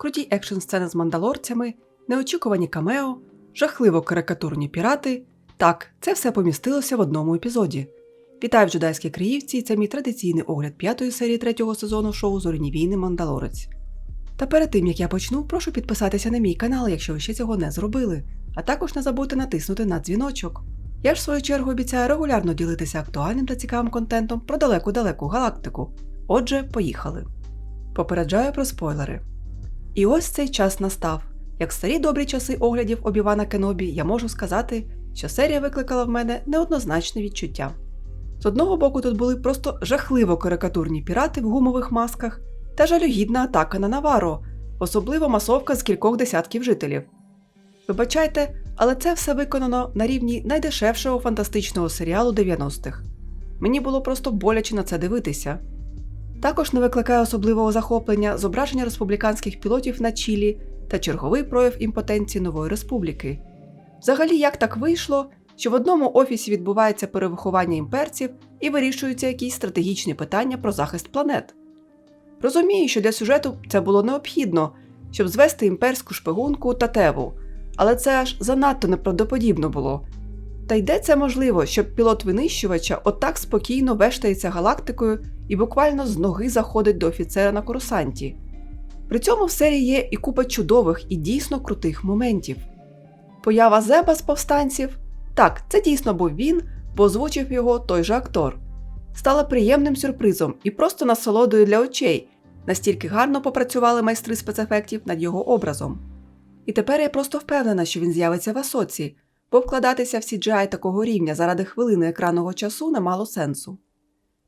круті екшн сцени з мандалорцями, неочікувані камео, жахливо карикатурні пірати. Так, це все помістилося в одному епізоді. Вітаю в джедайській Криївці, це мій традиційний огляд п'ятої серії третього сезону шоу Зоряні війни Мандалорець. Та перед тим як я почну, прошу підписатися на мій канал, якщо ви ще цього не зробили, а також не забудьте натиснути на дзвіночок. Я ж в свою чергу обіцяю регулярно ділитися актуальним та цікавим контентом про далеку-далеку галактику. Отже, поїхали. Попереджаю про спойлери. І ось цей час настав. Як старі добрі часи оглядів Обівана Кенобі, я можу сказати, що серія викликала в мене неоднозначне відчуття. З одного боку, тут були просто жахливо карикатурні пірати в гумових масках та жалюгідна атака на Наваро, особливо масовка з кількох десятків жителів. Вибачайте, але це все виконано на рівні найдешевшого фантастичного серіалу 90-х. Мені було просто боляче на це дивитися. Також не викликає особливого захоплення зображення республіканських пілотів на Чілі та черговий прояв імпотенції нової республіки. Взагалі, як так вийшло, що в одному офісі відбувається перевиховання імперців і вирішуються якісь стратегічні питання про захист планет. Розумію, що для сюжету це було необхідно, щоб звести імперську шпигунку та теву, але це аж занадто неправдоподібно було. Та йде це можливо, щоб пілот винищувача отак спокійно вештається галактикою і буквально з ноги заходить до офіцера на курсанті. При цьому в серії є і купа чудових і дійсно крутих моментів. Поява Зеба з повстанців так, це дійсно був він, бо озвучив його той же актор. Стала приємним сюрпризом і просто насолодою для очей, настільки гарно попрацювали майстри спецефектів над його образом. І тепер я просто впевнена, що він з'явиться в Асоці, бо вкладатися в CGI такого рівня заради хвилини екранного часу не мало сенсу.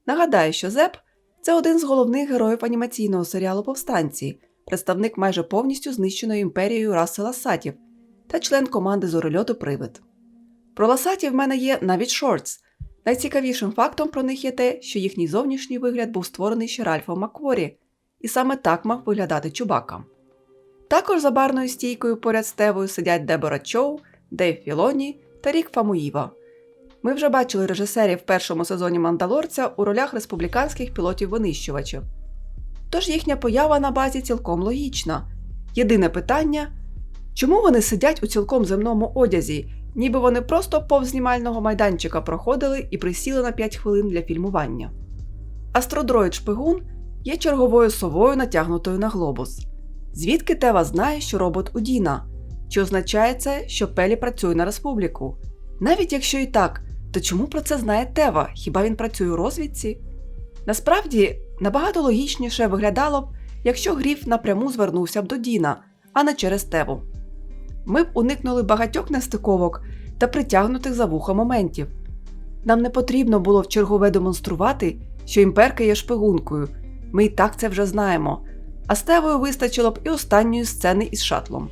Нагадаю, що Зеп це один з головних героїв анімаційного серіалу Повстанці, представник майже повністю знищеної імперією раси ласатів та член команди зорольоту Привид. Про ласатів в мене є навіть шортс. Найцікавішим фактом про них є те, що їхній зовнішній вигляд був створений ще Ральфом Макворі, і саме так мав виглядати Чубака. Також за барною стійкою поряд з Тевою сидять Дебора Чоу, Дейв Філоні та Рік Фамуїва. Ми вже бачили режисерів в першому сезоні Мандалорця у ролях республіканських пілотів-винищувачів. Тож їхня поява на базі цілком логічна. Єдине питання чому вони сидять у цілком земному одязі, ніби вони просто повз знімального майданчика проходили і присіли на 5 хвилин для фільмування. Астродроїд Шпигун є черговою совою, натягнутою на глобус. Звідки Тева знає, що робот у Діна? Чи означає це, що Пелі працює на республіку? Навіть якщо і так, то чому про це знає Тева? Хіба він працює у розвідці? Насправді, набагато логічніше виглядало б, якщо Гріф напряму звернувся б до Діна, а не через Теву. Ми б уникнули багатьох нестиковок та притягнутих за вуха моментів. Нам не потрібно було в чергове демонструвати, що імперка є шпигункою. Ми і так це вже знаємо. А з Тевою вистачило б і останньої сцени із шатлом.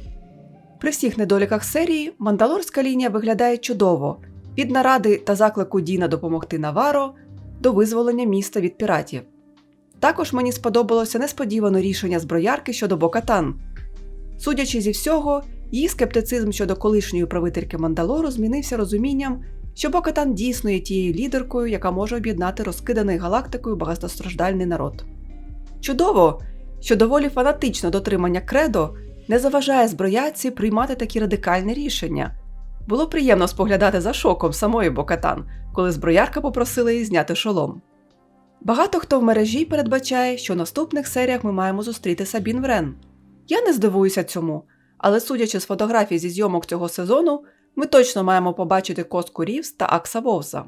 При всіх недоліках серії мандалорська лінія виглядає чудово від наради та заклику Діна допомогти Наваро до визволення міста від піратів. Також мені сподобалося несподіване рішення зброярки щодо Бокатан. Судячи зі всього, її скептицизм щодо колишньої правительки Мандалору змінився розумінням, що Бокатан дійсно є тією лідеркою, яка може об'єднати розкиданий галактикою багатостраждальний народ. Чудово, що доволі фанатичне дотримання кредо не заважає зброяці приймати такі радикальні рішення. Було приємно споглядати за шоком самої Бокатан, коли зброярка попросила її зняти шолом. Багато хто в мережі передбачає, що в наступних серіях ми маємо зустріти Сабін Врен. Я не здивуюся цьому, але судячи з фотографій зі зйомок цього сезону, ми точно маємо побачити Коску Рівс та Акса Вовза.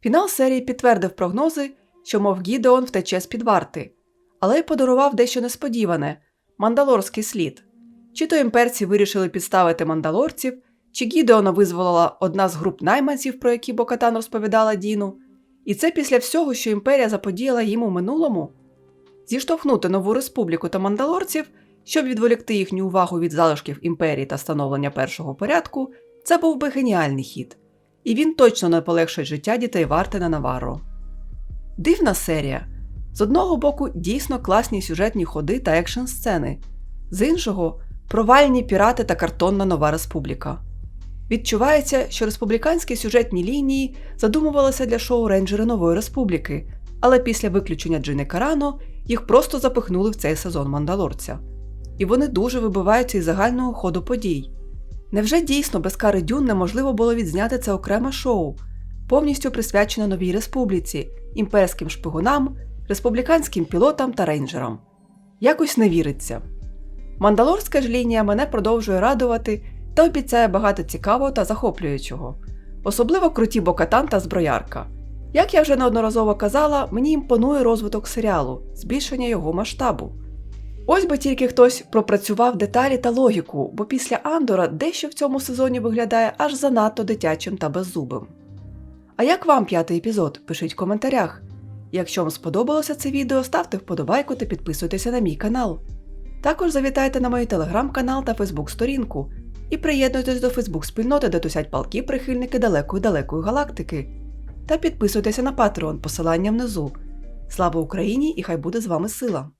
Фінал серії підтвердив прогнози, що, мов Гідеон втече з під варти, але й подарував дещо несподіване мандалорський слід. Чи то імперці вирішили підставити мандалорців, чи Гідеона визволила одна з груп найманців, про які Бокатан розповідала Діну, і це після всього, що імперія заподіяла їм у минулому. Зіштовхнути нову республіку та мандалорців, щоб відволікти їхню увагу від залишків імперії та становлення першого порядку, це був би геніальний хід, і він точно не полегшить життя дітей варти на Наварро. Дивна серія. З одного боку, дійсно класні сюжетні ходи та екшн сцени, з іншого провальні пірати та картонна нова республіка. Відчувається, що республіканські сюжетні лінії задумувалися для шоу рейнджери Нової Республіки, але після виключення Джини Карано їх просто запихнули в цей сезон мандалорця. і вони дуже вибиваються із загального ходу подій. Невже дійсно без кари Дюн неможливо було відзняти це окреме шоу, повністю присвячене новій республіці, імперським шпигунам, республіканським пілотам та рейнджерам? Якось не віриться. Мандалорська ж лінія мене продовжує радувати та обіцяє багато цікавого та захоплюючого, особливо круті бокатан та зброярка. Як я вже неодноразово казала, мені імпонує розвиток серіалу, збільшення його масштабу. Ось би тільки хтось пропрацював деталі та логіку, бо після Андора дещо в цьому сезоні виглядає аж занадто дитячим та беззубим. А як вам п'ятий епізод? Пишіть в коментарях. Якщо вам сподобалося це відео, ставте вподобайку та підписуйтеся на мій канал. Також завітайте на мій телеграм-канал та фейсбук-сторінку і приєднуйтесь до фейсбук-спільноти, де тусять палки прихильники далекої далекої галактики. Та підписуйтеся на Patreon, посилання внизу. Слава Україні і хай буде з вами сила!